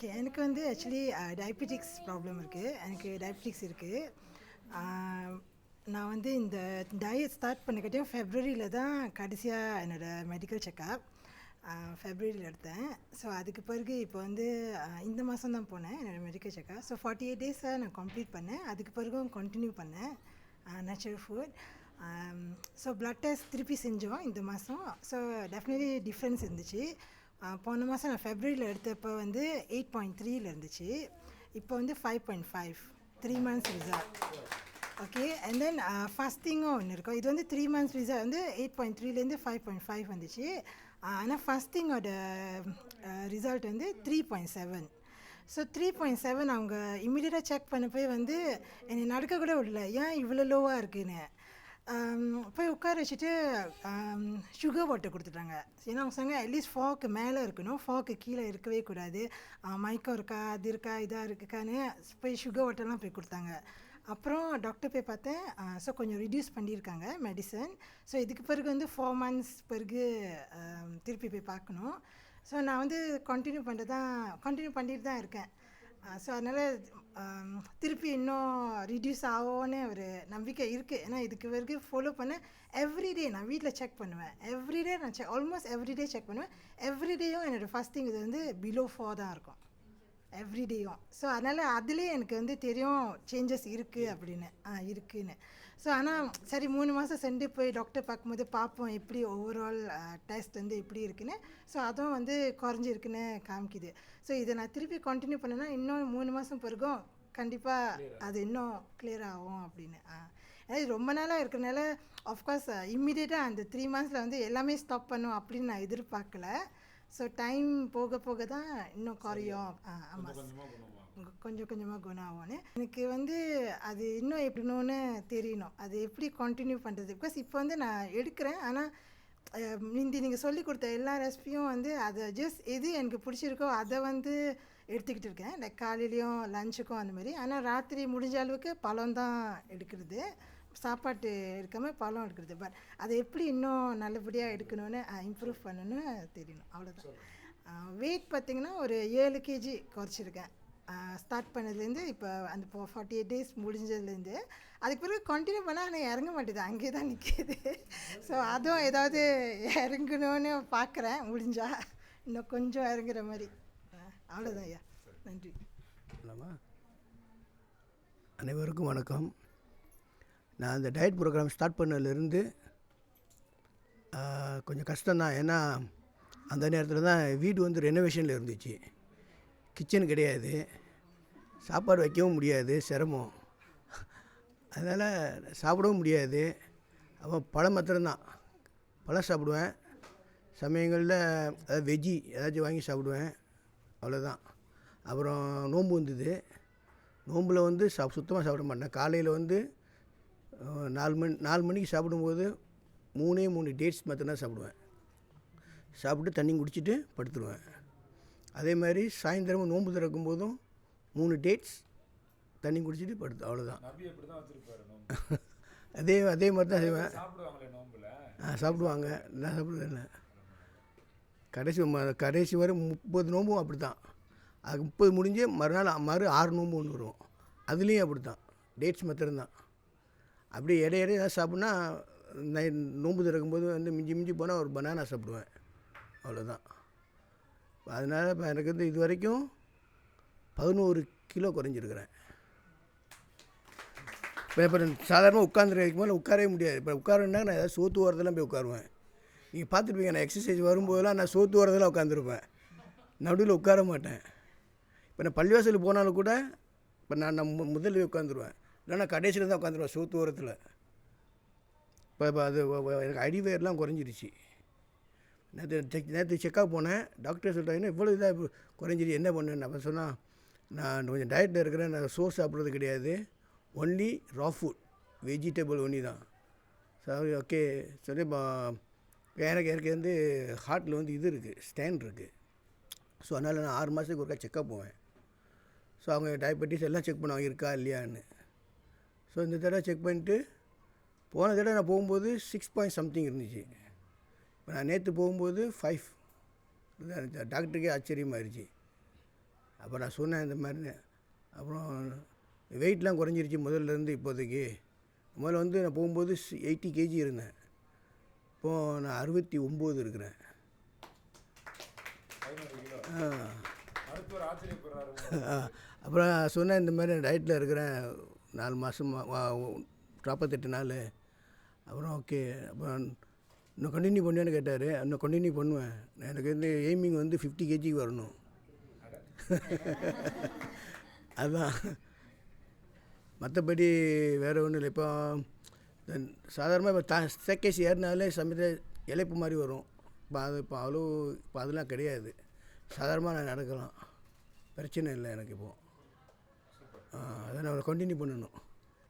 Okay எனக்கு வந்து actually diabetics problem இருக்குது எனக்கு டயபெட்டிக்ஸ் இருக்குது um, நான் வந்து இந்த டயட் ஸ்டார்ட் பண்ணிக்கிட்டேன் ஃபெப்ரவரியில் தான் கடைசியாக என்னோடய மெடிக்கல் செக்கப் ஃபெப்ரவரியில் எடுத்தேன். ஸோ அதுக்கு பிறகு இப்போ வந்து uh, இந்த மாதம் தான் போனேன் என்னோடய medical checkup so forty eight டேஸை நான் கம்ப்ளீட் பண்ணேன். அதுக்கு பிறகும் கண்டினியூ பண்ணேன். Natural food so blood test திருப்பி செஞ்சோம் இந்த மாதம் ஸோ டெஃபினெட்லி டிஃப்ரென்ஸ் இருந்துச்சு. போன மாதம் நான் ஃபெப்ரவரியில் எடுத்தப்போ வந்து எயிட் பாயிண்ட் த்ரீல இருந்துச்சு. இப்போ வந்து five point five three months visa okay and then ஃபாஸ்டிங்கும் ஒன்று இருக்கும். இது வந்து த்ரீ மந்த்ஸ் விசா வந்து எயிட் பாயிண்ட் த்ரீலேருந்து ஃபைவ் பாயிண்ட் ஃபைவ் வந்துச்சு. ஆனால் ஃபாஸ்டிங்கோட ரிசல்ட் வந்து three point seven so three point seven அவங்க இம்மிடியட்டாக செக் பண்ண போய் வந்து என்னை நடக்க கூட விடல. ஏன் இவ்வளோ லோவாக இருக்குன்னு? போய் உட்கார வச்சுட்டு சுகர் வாட்டர் கொடுத்துட்டாங்க. ஏன்னா அவங்க சொன்னாங்க அட்லீஸ்ட் ஃபாக்கு மேலே இருக்கணும். ஃபாக்கு கீழே இருக்கவே கூடாது. மயக்கம் இருக்கா? அது இருக்கா? இதாக இருக்குக்கான்னு போய் சுகர் வாட்டர்லாம் போய் கொடுத்தாங்க. அப்புறம் டாக்டர் போய் பார்த்தேன். ஸோ கொஞ்சம் ரிடியூஸ் பண்ணியிருக்காங்க மெடிசன் ஸோ இதுக்கு பிறகு வந்து ஃபோர் மந்த்ஸ் பிறகு திருப்பி போய் பார்க்கணும். ஸோ நான் வந்து கண்டினியூ பண்ணிட்டு தான் கண்டினியூ பண்ணிட்டு தான் இருக்கேன். ஸோ அதனால் திருப்பி இன்னும் ரிடியூஸ் ஆகும்னு ஒரு நம்பிக்கை இருக்குது ஏன்னா இதுக்கு வரைக்கும் ஃபாலோ பண்ண எவ்ரிடே நான் வீட்டில் செக் பண்ணுவேன். எவ்ரிடே நான் செக் ஆல்மோஸ்ட் எவ்ரிடே செக் பண்ணுவேன். எவ்ரிடேயும் என்னோடய ஃபாஸ்டிங் இது வந்து பிலோ ஃபோர் தான் இருக்கும். எவ்ரிடேயும் ஸோ அதனால் அதுலேயே எனக்கு வந்து தெரியும் சேஞ்சஸ் இருக்குது அப்படின்னு. ஆ இருக்குதுன்னு ஸோ ஆனால் சரி மூணு மாதம் சென்று போய் டாக்டர் பார்க்கும்போது பார்ப்போம் எப்படி ஓவரால் டெஸ்ட் வந்து எப்படி இருக்குன்னு. ஸோ அதுவும் வந்து குறைஞ்சிருக்குன்னு காமிக்குது. ஸோ இதை நான் திருப்பி கண்டினியூ பண்ணேன்னா இன்னும் மூணு மாதம் பிறகும் கண்டிப்பாக அது இன்னும் clear ஆகும் அப்படின்னு. ஆ. ஏன்னா இது ரொம்ப நாளாக இருக்கிறனால ஆஃப்கோர்ஸ் இம்மிடியேட்டாக அந்த த்ரீ மந்த்ஸில் வந்து எல்லாமே ஸ்டாப் பண்ணும் அப்படின்னு நான் எதிர்பார்க்கல. ஸோ டைம் போக போக தான் இன்னும் குறையும். ஆ ஆமாம் கொஞ்சம் கொஞ்சமாக குணம் ஆகும்னு எனக்கு வந்து அது இன்னும் எப்படின்னு தெரியணும். அது எப்படி கண்டினியூ பண்ணுறது பிகாஸ் இப்போ வந்து நான் எடுக்கிறேன். ஆனால் முந்தி நீங்கள் சொல்லி கொடுத்த எல்லா ரெசிபியும் வந்து அதை ஜஸ்ட் எது எனக்கு பிடிச்சிருக்கோ அதை வந்து எடுத்துக்கிட்டு இருக்கேன். லைக் காலையிலையும் லஞ்சுக்கும் அந்த மாதிரி. ஆனால் ராத்திரி முடிஞ்ச அளவுக்கு பழம் தான் எடுக்கிறது. சாப்பாட்டு எடுக்காமல் பழம் எடுக்கிறது. பட் அதை எப்படி இன்னும் நல்லபடியாக எடுக்கணும்னு இம்ப்ரூவ் பண்ணணும்னு தெரியணும். அவ்வளோதான் வெயிட் பார்த்தீங்கன்னா ஒரு ஏழு கேஜி குறைச்சிருக்கேன். ஸ்டார்ட் பண்ணதுலேருந்து இப்போ அந்த இப்போ ஃபார்ட்டி எயிட் டேஸ் முடிஞ்சதுலேருந்து அதுக்கு பிறகு கண்டினியூ பண்ணால் ஆனால் இறங்க மாட்டேது அங்கேயே தான் நிற்கிது ஸோ அதுவும் ஏதாவது இறங்கணும்னு பார்க்குறேன் முடிஞ்சா. இன்னும் கொஞ்சம் இறங்குற மாதிரி. அவ்வளோதான் ஐயா. நன்றி. அனைவருக்கும் வணக்கம். நான் அந்த டயட் ப்ரோக்ராம் ஸ்டார்ட் பண்ணதுலேருந்து கொஞ்சம் கஷ்டம்தான். ஏன்னா அந்த நேரத்தில் தான் வீடு வந்து ரெனோவேஷனில் இருந்துச்சு. கிச்சன் கிடையாது. சாப்பாடு வைக்கவும் முடியாது சிரமம். அதனால் சாப்பிடவும் முடியாது. அப்போ பழம் மாத்திரம்தான். பழம் சாப்பிடுவேன். சமயங்களில் அதாவது வெஜ்ஜி ஏதாச்சும் வாங்கி சாப்பிடுவேன். அவ்வளோதான் அப்புறம் நோன்பு வந்தது. நோம்பில் வந்து சா சுத்தமாக சாப்பிட மாட்டேன். காலையில் வந்து நாலு மணி நாலு மணிக்கு சாப்பிடும்போது மூணே மூணு டேட்ஸ் மட்டும்தான் சாப்பிடுவேன். சாப்பிட்டு தண்ணி குடிச்சிட்டு படுத்துருவேன். அதே மாதிரி சாயந்தரமும் நோன்பு திறக்கும் போதும் மூணு டேட்ஸ் தண்ணி குடிச்சிட்டு படுத்து அவ்வளோதான் தான் அதே அதே மாதிரி தான் செய்வேன் ஆ சாப்பிடுவாங்க. நான் சாப்பிடுவேன் கடைசி ம- கடைசி வரை முப்பது நோம்பும் அப்படி தான் அது முப்பது முடிஞ்சு மறுநாள் மறு ஆறு நோம்பு ஒன்று வரும். அதுலேயும் அப்படி தான் டேட்ஸ் மாத்திரம்தான். அப்படியே இடைய இடைய ஏதாவது சாப்பிட்னா நை நோம்பு திறக்கும்போது வந்து மிஞ்சி மிஞ்சி போனால் ஒரு பனானா சாப்பிடுவேன். அவ்வளோதான் அதனால் இப்போ எனக்கு வந்து இது வரைக்கும் பதினோரு கிலோ குறைஞ்சிருக்கிறேன். இப்போ இப்போ சாதாரணமாக உட்காந்துருக்கும் மேலே உட்காரவே முடியாது. இப்போ உட்காரணுன்னா நான் ஏதாவது சோத்து ஓரத்தெல்லாம் போய் உட்காருவேன். நீங்கள் பார்த்துருப்பீங்க நான் எக்ஸசைஸ் வரும்போதெல்லாம் நான் சோத்து ஓரத்தில் உட்காந்துருப்பேன் நடுவில் உட்கார மாட்டேன். இப்போ நான் பள்ளிவாசலுக்கு போனாலும் கூட இப்போ நான் நான் மு- முதல்ல உட்காந்துருவேன் இல்லைன்னா கடைசியில் தான் உட்காந்துருவேன் சோத்து ஓரத்தில். இப்போ இப்போ அது எனக்கு அடிவேர்லாம் குறைஞ்சிருச்சு. நேற்று செக் நேற்று செக்கப் போனேன். டாக்டர் சொல்கிறாங்க இவ்வளோ இதாக குறைஞ்சிரு என்ன பண்ணுன்னு? அப்போ சொன்னால் நான் கொஞ்சம் டயட்டில் இருக்கிறேன் நான் சோர்ஸ் சாப்பிட்றது கிடையாது. Only raw food vegetable only தான். சரி ஓகே சரி எனக்கு எனக்கு வந்து ஹார்ட்டில் வந்து இது இருக்குது ஸ்டேண்ட் இருக்குது ஸோ அதனால் நான் ஆறு மாதத்துக்கு ஒருக்கா செக்கப் போவேன். ஸோ அவங்க டயபெட்டிஸ் எல்லாம் செக் பண்ணுவாங்க இருக்கா இல்லையான்னு. ஸோ இந்த தடவை செக் பண்ணிட்டு போன தடவை நான் போகும்போது சிக்ஸ் பாயிண்ட் சம்திங் இருந்துச்சு. இப்போ நான் நேற்று போகும்போது ஃபைவ் டாக்டருக்கே ஆச்சரியமாயிருச்சு. அப்போ நான் சொன்னேன் இந்த மாதிரி அப்புறம் வெயிட்லாம் குறைஞ்சிருச்சு முதல்ல இருந்து இப்போதைக்கு. முதல்ல வந்து நான் போகும்போது எயிட்டி கேஜி இருந்தேன். இப்போது நான் அறுபத்தி ஒம்பது இருக்கிறேன். அப்புறம் சொன்னேன் இந்த மாதிரி டயட்டில் இருக்கிறேன். நாலு மாதம் நாற்பத்தெட்டு நாள். அப்புறம் ஓகே அப்புறம் இன்னும் கண்டினியூ பண்ணுவேன்னு கேட்டார். இன்னும் கண்டினியூ பண்ணுவேன். எனக்கு வந்து எய்மிங் வந்து ஃபிஃப்டி கேஜிக்கு வரணும். அதுதான் மற்றபடி வேறு ஒன்றும் இல்லை. இப்போ சாதாரணமாக இப்போ த ஸ்டேக்கேஸ் ஏறினாலே சமயத்தை இழைப்பு மாதிரி வரும். இப்போ அது இப்போ அவ்வளோ இப்போ அதெல்லாம் கிடையாது. சாதாரணமாக நான் நடக்கலாம். பிரச்சனை இல்லை எனக்கு இப்போது அதை நான் கண்டினியூ பண்ணணும்.